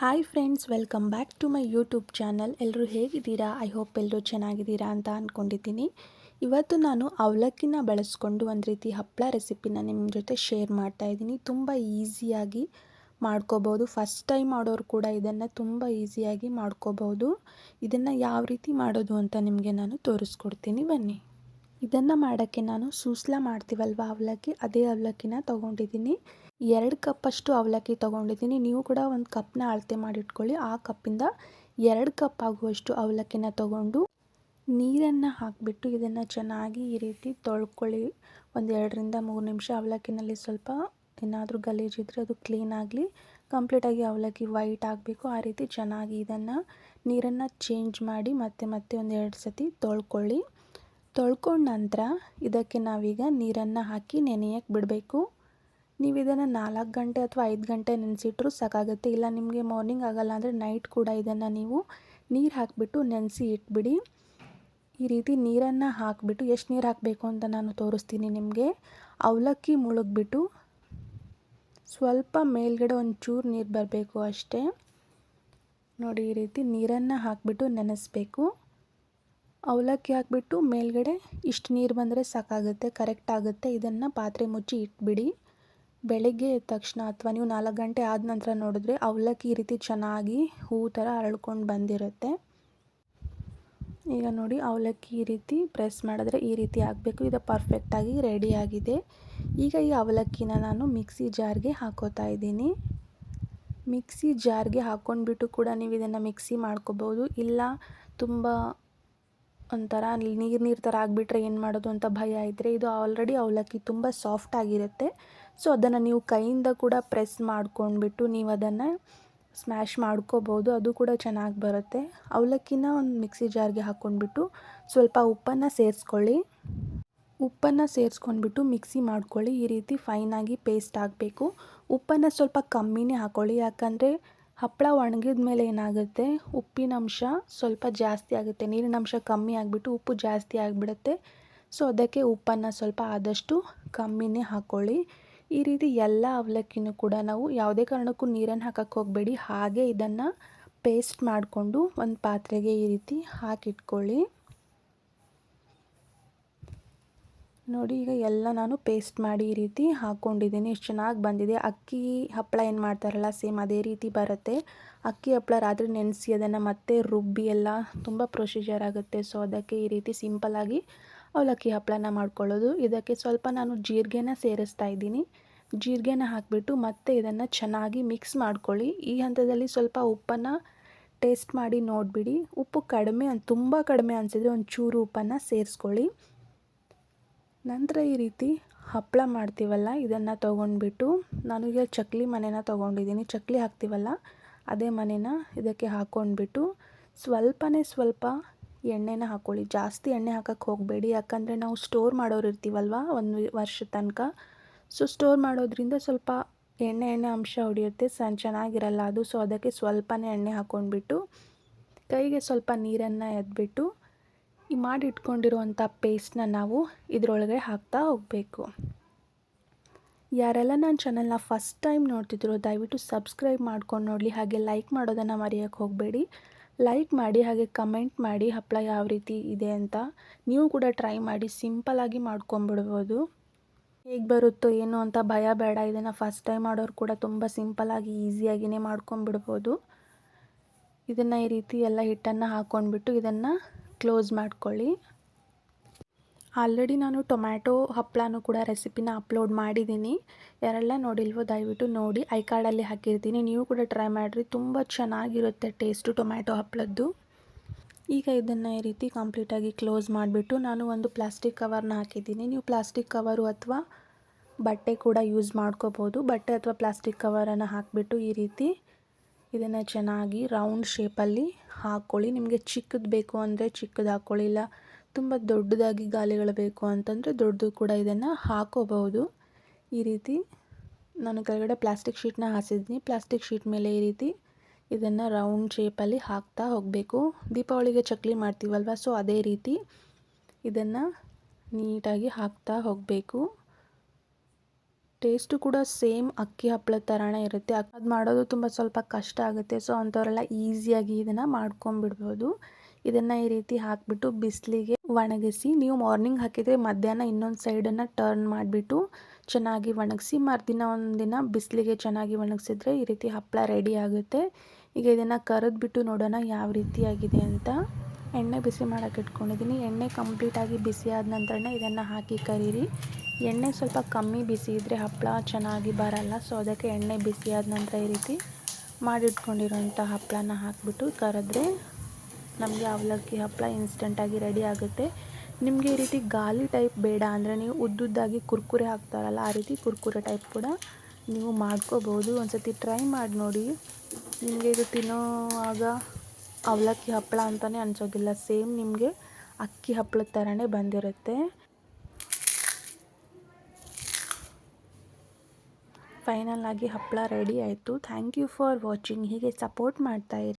Hi friends welcome back to my YouTube channel ಎಲ್ಲರೂ ಹೇಗಿದ್ದೀರಾ? I hope ಎಲ್ಲರೂ ಚೆನ್ನಾಗಿದ್ದೀರಾ ಅಂತ ಅಂದ್ಕೊಂಡಿದ್ದೀನಿ ಇವತ್ತು ನಾನು ಅವಲಕ್ಕಿನ ಬಳಸ್ಕೊಂಡು ಒಂದು ರೀತಿ ಹಪ್ಪಳ ರೆಸಿಪಿನ ನಿಮ್ಮ ಜೊತೆ ಶೇರ್ ಮಾಡ್ತಾ ಇದ್ದೀನಿ. ತುಂಬ ಈಸಿಯಾಗಿ ಮಾಡ್ಕೋಬೋದು. ಫಸ್ಟ್ ಟೈಮ್ ಮಾಡೋರು ಕೂಡ ಇದನ್ನು ತುಂಬ ಈಸಿಯಾಗಿ ಮಾಡ್ಕೋಬೋದು. ಇದನ್ನು ಯಾವ ರೀತಿ ಮಾಡೋದು ಅಂತ ನಿಮಗೆ ನಾನು ತೋರಿಸ್ಕೊಡ್ತೀನಿ. ಬನ್ನಿ. ಇದನ್ನು ಮಾಡೋಕ್ಕೆ ನಾನು ಸೂಸ್ಲ ಮಾಡ್ತೀವಲ್ವ ಅವಲಕ್ಕಿ? ಅದೇ ಅವಲಕ್ಕಿನ ತೊಗೊಂಡಿದ್ದೀನಿ. ಎರಡು ಕಪ್ಪಷ್ಟು ಅವಲಕ್ಕಿ ತೊಗೊಂಡಿದ್ದೀನಿ. ನೀವು ಕೂಡ ಒಂದು ಕಪ್ನ ಅಳತೆ ಮಾಡಿಟ್ಕೊಳ್ಳಿ. ಆ ಕಪ್ಪಿಂದ ಎರಡು ಕಪ್ ಆಗುವಷ್ಟು ಅವಲಕ್ಕಿನ ತೊಗೊಂಡು ನೀರನ್ನು ಹಾಕಿಬಿಟ್ಟು ಇದನ್ನು ಚೆನ್ನಾಗಿ ಈ ರೀತಿ ತೊಳ್ಕೊಳ್ಳಿ. ಒಂದು ಎರಡರಿಂದ ಮೂರು ನಿಮಿಷ ಅವಲಕ್ಕಿನಲ್ಲಿ ಸ್ವಲ್ಪ ಏನಾದರೂ ಗಲೀಜಿದ್ರೆ ಅದು ಕ್ಲೀನ್ ಆಗಲಿ. ಕಂಪ್ಲೀಟಾಗಿ ಅವಲಕ್ಕಿ ವೈಟ್ ಆಗಬೇಕು. ಆ ರೀತಿ ಚೆನ್ನಾಗಿ ಇದನ್ನು ನೀರನ್ನು ಚೇಂಜ್ ಮಾಡಿ ಮತ್ತೆ ಮತ್ತೆ ಒಂದು ಎರಡು ಸತಿ ತೊಳ್ಕೊಳ್ಳಿ. ತೊಳ್ಕೊಂಡ ನಂತರ ಇದಕ್ಕೆ ನಾವೀಗ ನೀರನ್ನು ಹಾಕಿ ನೆನೆಯಕ್ಕೆ ಬಿಡಬೇಕು. ನೀವು ಇದನ್ನು ನಾಲ್ಕು ಗಂಟೆ ಅಥವಾ ಐದು ಗಂಟೆ ನೆನೆಸಿಟ್ರೂ ಸಾಕಾಗುತ್ತೆ. ಇಲ್ಲ, ನಿಮಗೆ ಮಾರ್ನಿಂಗ್ ಆಗಲ್ಲ ಅಂದರೆ ನೈಟ್ ಕೂಡ ಇದನ್ನು ನೀವು ನೀರು ಹಾಕಿಬಿಟ್ಟು ನೆನೆಸಿ ಇಟ್ಬಿಡಿ. ಈ ರೀತಿ ನೀರನ್ನು ಹಾಕಿಬಿಟ್ಟು ಎಷ್ಟು ನೀರು ಹಾಕಬೇಕು ಅಂತ ನಾನು ತೋರಿಸ್ತೀನಿ ನಿಮಗೆ. ಅವಲಕ್ಕಿ ಮುಳುಗ್ಬಿಟ್ಟು ಸ್ವಲ್ಪ ಮೇಲ್ಗಡೆ ಒಂದು ಚೂರು ನೀರು ಬರಬೇಕು ಅಷ್ಟೇ. ನೋಡಿ, ಈ ರೀತಿ ನೀರನ್ನು ಹಾಕಿಬಿಟ್ಟು ನೆನೆಸ್ಬೇಕು. ಅವಲಕ್ಕಿ ಹಾಕಿಬಿಟ್ಟು ಮೇಲ್ಗಡೆ ಇಷ್ಟು ನೀರು ಬಂದರೆ ಸಾಕಾಗುತ್ತೆ ಕರೆಕ್ಟ್ ಆಗುತ್ತೆ. ಇದನ್ನು ಪಾತ್ರೆ ಮುಚ್ಚಿ ಇಟ್ಬಿಡಿ. ಬೆಳಗ್ಗೆ ಎದ್ದ ತಕ್ಷಣ ಅಥವಾ ನೀವು ನಾಲ್ಕು ಗಂಟೆ ಆದ ನಂತರ ನೋಡಿದ್ರೆ ಅವಲಕ್ಕಿ ಈ ರೀತಿ ಚೆನ್ನಾಗಿ ಹೂ ಥರ ಅರಳ್ಕೊಂಡು ಬಂದಿರುತ್ತೆ. ಈಗ ನೋಡಿ ಅವಲಕ್ಕಿ ಈ ರೀತಿ ಪ್ರೆಸ್ ಮಾಡಿದ್ರೆ ಈ ರೀತಿ ಆಗಬೇಕು. ಇದು ಪರ್ಫೆಕ್ಟಾಗಿ ರೆಡಿಯಾಗಿದೆ ಈಗ ಈ ಅವಲಕ್ಕಿನ ನಾನು ಮಿಕ್ಸಿ ಜಾರ್ಗೆ ಹಾಕೋತಾ ಇದ್ದೀನಿ. ಮಿಕ್ಸಿ ಜಾರ್ಗೆ ಹಾಕ್ಕೊಂಡ್ಬಿಟ್ಟು ಕೂಡ ನೀವು ಇದನ್ನು ಮಿಕ್ಸಿ ಮಾಡ್ಕೋಬೋದು. ಇಲ್ಲ ತುಂಬ ಒಂಥರ ನೀರು ನೀರು ಥರ ಆಗಿಬಿಟ್ರೆ ಏನು ಮಾಡೋದು ಅಂತ ಭಯ ಇದ್ದರೆ ಇದು ಆಲ್ರೆಡಿ ಅವಲಕ್ಕಿ ತುಂಬ ಸಾಫ್ಟ್ ಆಗಿರುತ್ತೆ. ಸೊ ಅದನ್ನು ನೀವು ಕೈಯಿಂದ ಕೂಡ ಪ್ರೆಸ್ ಮಾಡ್ಕೊಂಡ್ಬಿಟ್ಟು ನೀವು ಅದನ್ನು ಸ್ಮ್ಯಾಶ್ ಮಾಡ್ಕೋಬೋದು. ಅದು ಕೂಡ ಚೆನ್ನಾಗಿ ಬರುತ್ತೆ. ಅವಲಕ್ಕಿನ ಒಂದು ಮಿಕ್ಸಿ ಜಾರ್ಗೆ ಹಾಕ್ಕೊಂಡ್ಬಿಟ್ಟು ಸ್ವಲ್ಪ ಉಪ್ಪನ್ನು ಸೇರಿಸ್ಕೊಳ್ಳಿ. ಉಪ್ಪನ್ನು ಸೇರಿಸ್ಕೊಂಡ್ಬಿಟ್ಟು ಮಿಕ್ಸಿ ಮಾಡ್ಕೊಳ್ಳಿ. ಈ ರೀತಿ ಫೈನಾಗಿ ಪೇಸ್ಟ್ ಆಗಬೇಕು. ಉಪ್ಪನ್ನು ಸ್ವಲ್ಪ ಕಮ್ಮಿನೇ ಹಾಕ್ಕೊಳ್ಳಿ ಯಾಕಂದರೆ ಹಪ್ಪಳ ಒಣಗಿದ ಮೇಲೆ ಏನಾಗುತ್ತೆ ಉಪ್ಪಿನಂಶ ಸ್ವಲ್ಪ ಜಾಸ್ತಿ ಆಗುತ್ತೆ. ನೀರಿನಂಶ ಕಮ್ಮಿ ಆಗಿಬಿಟ್ಟು ಉಪ್ಪು ಜಾಸ್ತಿ ಆಗಿಬಿಡುತ್ತೆ. ಸೊ ಅದಕ್ಕೆ ಉಪ್ಪನ್ನು ಸ್ವಲ್ಪ ಆದಷ್ಟು ಕಮ್ಮಿನೇ ಹಾಕ್ಕೊಳ್ಳಿ ಈ ರೀತಿ ಎಲ್ಲ ಅವಲಕ್ಕಿನೂ ಕೂಡ ನಾವು ಯಾವುದೇ ಕಾರಣಕ್ಕೂ ನೀರನ್ನು ಹಾಕಕ್ಕೆ ಹೋಗಬೇಡಿ. ಹಾಗೆ ಇದನ್ನು ಪೇಸ್ಟ್ ಮಾಡಿಕೊಂಡು ಒಂದು ಪಾತ್ರೆಗೆ ಈ ರೀತಿ ಹಾಕಿಟ್ಕೊಳ್ಳಿ. ನೋಡಿ, ಈಗ ಎಲ್ಲ ನಾನು ಪೇಸ್ಟ್ ಮಾಡಿ ಈ ರೀತಿ ಹಾಕ್ಕೊಂಡಿದ್ದೀನಿ ಎಷ್ಟು ಚೆನ್ನಾಗಿ ಬಂದಿದೆ. ಅಕ್ಕಿ ಹಪ್ಪಳ ಏನು ಮಾಡ್ತಾರಲ್ಲ, ಸೇಮ್ ಅದೇ ರೀತಿ ಬರುತ್ತೆ. ಅಕ್ಕಿ ಹಪ್ಪಳ ರಾತ್ರಿ ನೆನೆಸಿ ಅದನ್ನು ಮತ್ತೆ ರುಬ್ಬಿ ಎಲ್ಲ ತುಂಬ ಪ್ರೊಸೀಜರ್ ಆಗುತ್ತೆ. ಸೊ, ಅದಕ್ಕೆ ಈ ರೀತಿ ಸಿಂಪಲ್ಲಾಗಿ ಅವಲಕ್ಕಿ ಹಪ್ಪಳನ ಮಾಡ್ಕೊಳ್ಳೋದು. ಇದಕ್ಕೆ ಸ್ವಲ್ಪ ನಾನು ಜೀರಿಗೆನ ಸೇರಿಸ್ತಾ ಇದ್ದೀನಿ. ಜೀರಿಗೆನ ಹಾಕಿಬಿಟ್ಟು ಮತ್ತೆ ಇದನ್ನು ಚೆನ್ನಾಗಿ ಮಿಕ್ಸ್ ಮಾಡ್ಕೊಳ್ಳಿ. ಈ ಹಂತದಲ್ಲಿ ಸ್ವಲ್ಪ ಉಪ್ಪನ್ನು ಟೇಸ್ಟ್ ಮಾಡಿ ನೋಡಿಬಿಡಿ. ಉಪ್ಪು ಕಡಿಮೆ ತುಂಬ ಕಡಿಮೆ ಅನಿಸಿದರೆ ಒಂದು ಚೂರು ಉಪ್ಪನ್ನು ಸೇರಿಸ್ಕೊಳ್ಳಿ. ನಂತರ ಈ ರೀತಿ ಹಪ್ಪಳ ಮಾಡ್ತೀವಲ್ಲ, ಇದನ್ನು ತೊಗೊಂಡ್ಬಿಟ್ಟು ನಾನು ಈಗ ಚಕ್ಲಿ ಮನೆನ ತೊಗೊಂಡಿದ್ದೀನಿ. ಚಕ್ಲಿ ಹಾಕ್ತೀವಲ್ಲ, ಅದೇ ಮನೆನ ಇದಕ್ಕೆ ಹಾಕ್ಕೊಂಡ್ಬಿಟ್ಟು ಸ್ವಲ್ಪನೇ ಸ್ವಲ್ಪ ಎಣ್ಣೆನ ಹಾಕ್ಕೊಳ್ಳಿ ಜಾಸ್ತಿ ಎಣ್ಣೆ ಹಾಕಕ್ಕೆ ಹೋಗಬೇಡಿ. ಯಾಕಂದರೆ ನಾವು ಸ್ಟೋರ್ ಮಾಡೋರು ಇರ್ತೀವಲ್ವ? ಒಂದು ವರ್ಷದ ತನಕ. ಸೊ ಸ್ಟೋರ್ ಮಾಡೋದ್ರಿಂದ ಸ್ವಲ್ಪ ಎಣ್ಣೆ ಎಣ್ಣೆ ಅಂಶ ಹೊಡೆಯುತ್ತೆ. ಸಣ್ಣ ಚೆನ್ನಾಗಿರಲ್ಲ ಅದು. ಸೊ ಅದಕ್ಕೆ ಸ್ವಲ್ಪನೇ ಎಣ್ಣೆ ಹಾಕ್ಕೊಂಡ್ಬಿಟ್ಟು ಕೈಗೆ ಸ್ವಲ್ಪ ನೀರನ್ನು ಎದ್ಬಿಟ್ಟು, ಈ ಮಾಡಿ ಇಟ್ಕೊಂಡಿರುವಂಥ ಪೇಸ್ಟ್ನ ನಾವು ಇದರೊಳಗೆ ಹಾಕ್ತಾ ಹೋಗಬೇಕು. ಯಾರೆಲ್ಲ ನನ್ನ ಚಾನಲ್ನ ಫಸ್ಟ್ ಟೈಮ್ ನೋಡ್ತಿದ್ರು, ದಯವಿಟ್ಟು ಸಬ್ಸ್ಕ್ರೈಬ್ ಮಾಡ್ಕೊಂಡು ನೋಡಲಿ. ಹಾಗೆ ಲೈಕ್ ಮಾಡೋದನ್ನು ಮರೆಯೋಕ್ಕೆ ಹೋಗಬೇಡಿ. ಲೈಕ್ ಮಾಡಿ, ಹಾಗೆ ಕಮೆಂಟ್ ಮಾಡಿ ಹಪ್ಪಳ ಯಾವ ರೀತಿ ಇದೆ ಅಂತ ನೀವು ಕೂಡ ಟ್ರೈ ಮಾಡಿ ಸಿಂಪಲಾಗಿ ಮಾಡ್ಕೊಂಬಿಡ್ಬೋದು ಹೇಗೆ ಬರುತ್ತೋ ಏನು ಅಂತ ಭಯ ಬೇಡ. ಇದನ್ನು ಫಸ್ಟ್ ಟೈಮ್ ಮಾಡೋರು ಕೂಡ ತುಂಬ ಸಿಂಪಲ್ಲಾಗಿ ಈಸಿಯಾಗಿಯೇ ಮಾಡ್ಕೊಂಬಿಡ್ಬೋದು ಇದನ್ನು ಈ ರೀತಿ ಎಲ್ಲ ಹಿಟ್ಟನ್ನು ಹಾಕ್ಕೊಂಡ್ಬಿಟ್ಟು ಇದನ್ನು ಕ್ಲೋಸ್ ಮಾಡ್ಕೊಳ್ಳಿ. ಆಲ್ರೆಡಿ ನಾನು ಟೊಮ್ಯಾಟೊ ಹಪ್ಪಳನೂ ಕೂಡ ರೆಸಿಪಿನ ಅಪ್ಲೋಡ್ ಮಾಡಿದ್ದೀನಿ. ಯಾರೆಲ್ಲ ನೋಡಿಲ್ವೋ ದಯವಿಟ್ಟು ನೋಡಿ. ಐ ಕಾರ್ಡಲ್ಲಿ ಹಾಕಿರ್ತೀನಿ. ನೀವು ಕೂಡ ಟ್ರೈ ಮಾಡಿರಿ. ತುಂಬ ಚೆನ್ನಾಗಿರುತ್ತೆ ಟೇಸ್ಟು ಟೊಮ್ಯಾಟೊ ಹಪ್ಪಳದ್ದು ಈಗ ಇದನ್ನು ಈ ರೀತಿ ಕಂಪ್ಲೀಟಾಗಿ ಕ್ಲೋಸ್ ಮಾಡಿಬಿಟ್ಟು ನಾನು ಒಂದು ಪ್ಲಾಸ್ಟಿಕ್ ಕವರ್ನ ಹಾಕಿದ್ದೀನಿ. ನೀವು ಪ್ಲಾಸ್ಟಿಕ್ ಕವರು ಅಥವಾ ಬಟ್ಟೆ ಕೂಡ ಯೂಸ್ ಮಾಡ್ಕೋಬೋದು. ಬಟ್ಟೆ ಅಥವಾ ಪ್ಲಾಸ್ಟಿಕ್ ಕವರನ್ನು ಹಾಕಿಬಿಟ್ಟು ಈ ರೀತಿ ಇದನ್ನು ಚೆನ್ನಾಗಿ ರೌಂಡ್ ಶೇಪಲ್ಲಿ ಹಾಕ್ಕೊಳ್ಳಿ. ನಿಮಗೆ ಚಿಕ್ಕದು ಬೇಕು ಅಂದರೆ ಚಿಕ್ಕದು ಹಾಕ್ಕೊಳ್ಳಿ ಇಲ್ಲ ತುಂಬ ದೊಡ್ಡದಾಗಿ ಗಾಲಿಗಳು ಬೇಕು ಅಂತಂದರೆ ದೊಡ್ಡದು ಕೂಡ ಇದನ್ನು ಹಾಕೋಬಹುದು. ಈ ರೀತಿ ನಾನು ಕೆಳಗಡೆ ಪ್ಲಾಸ್ಟಿಕ್ ಶೀಟ್ನ ಹಾಸಿದ್ದೀನಿ. ಪ್ಲಾಸ್ಟಿಕ್ ಶೀಟ್ ಮೇಲೆ ಈ ರೀತಿ ಇದನ್ನು ರೌಂಡ್ ಶೇಪಲ್ಲಿ ಹಾಕ್ತಾ ಹೋಗಬೇಕು. ದೀಪಾವಳಿಗೆ ಚಕ್ಲಿ ಮಾಡ್ತೀವಲ್ವ ಸೊ ಅದೇ ರೀತಿ ಇದನ್ನು ನೀಟಾಗಿ ಹಾಕ್ತಾ ಹೋಗಬೇಕು. ಟೇಸ್ಟು ಕೂಡ ಸೇಮ್ ಅಕ್ಕಿ ಹಪ್ಪಳದ ಥರನೇ ಇರುತ್ತೆ. ಅದು ಮಾಡೋದು ತುಂಬ ಸ್ವಲ್ಪ ಕಷ್ಟ ಆಗುತ್ತೆ ಸೊ ಅಂಥವರೆಲ್ಲ ಈಸಿಯಾಗಿ ಇದನ್ನು ಮಾಡ್ಕೊಂಬಿಡ್ಬೋದು ಇದನ್ನು ಈ ರೀತಿ ಹಾಕಿಬಿಟ್ಟು ಬಿಸಿಲಿಗೆ ಒಣಗಿಸಿ ನೀವು ಮಾರ್ನಿಂಗ್ ಹಾಕಿದರೆ ಮಧ್ಯಾಹ್ನ ಇನ್ನೊಂದು ಸೈಡನ್ನು ಟರ್ನ್ ಮಾಡಿಬಿಟ್ಟು ಚೆನ್ನಾಗಿ ಒಣಗಿಸಿ, ಮರುದಿನ ಒಂದಿನ ಬಿಸಿಲಿಗೆ ಚೆನ್ನಾಗಿ ಒಣಗಿಸಿದ್ರೆ ಈ ರೀತಿ ಹಪ್ಪಳ ರೆಡಿ ಆಗುತ್ತೆ. ಈಗ ಇದನ್ನು ಕರೆದ್ಬಿಟ್ಟು ನೋಡೋಣ ಯಾವ ರೀತಿಯಾಗಿದೆ ಅಂತ. ಎಣ್ಣೆ ಬಿಸಿ ಮಾಡೋಕೆ ಇಟ್ಕೊಂಡಿದ್ದೀನಿ ಎಣ್ಣೆ ಕಂಪ್ಲೀಟಾಗಿ ಬಿಸಿ ಆದ ನಂತರನೇ ಇದನ್ನು ಹಾಕಿ ಕರೀರಿ. ಎಣ್ಣೆ ಸ್ವಲ್ಪ ಕಮ್ಮಿ ಬಿಸಿ ಇದ್ದರೆ ಹಪ್ಪಳ ಚೆನ್ನಾಗಿ ಬರಲ್ಲ. ಸೊ ಅದಕ್ಕೆ ಎಣ್ಣೆ ಬಿಸಿ ಆದ ನಂತರ ಈ ರೀತಿ ಮಾಡಿಟ್ಕೊಂಡಿರೋಂಥ ಹಪ್ಪಳನ ಹಾಕಿಬಿಟ್ಟು ಕರೆದ್ರೆ ನಮಗೆ ಅವಲಕ್ಕಿ ಹಪ್ಪಳ ಇನ್ಸ್ಟೆಂಟಾಗಿ ರೆಡಿ ಆಗುತ್ತೆ. ನಿಮಗೆ ಈ ರೀತಿ ಗಾಲಿ ಟೈಪ್ ಬೇಡ ಅಂದರೆ ನೀವು ಉದ್ದುದ್ದಾಗಿ ಕುರ್ಕುರೆ ಹಾಕ್ತಾರಲ್ಲ, ಆ ರೀತಿ ಕುರ್ಕುರೆ ಟೈಪ್ ಕೂಡ ನೀವು ಮಾಡ್ಕೋಬೋದು. ಒಂದು ಸತಿ ಟ್ರೈ ಮಾಡಿ ನೋಡಿ. ನಿಮಗೆ ಇದು ತಿನ್ನೋವಾಗ ಅವಲಕ್ಕಿ ಹಪ್ಪಳ ಅಂತಲೇ ಅನ್ಸೋಗಿಲ್ಲ ಸೇಮ್ ನಿಮಗೆ ಅಕ್ಕಿ ಹಪ್ಪಳದ ಥರನೇ ಬಂದಿರುತ್ತೆ. ಫೈನಲ್ ಆಗಿ ಹಪ್ಪಳ ರೆಡಿ ಆಯಿತು. ಥ್ಯಾಂಕ್ ಯು ಫಾರ್ ವಾಚಿಂಗ್ ಹೀಗೆ ಸಪೋರ್ಟ್ ಮಾಡ್ತಾಯಿರಿ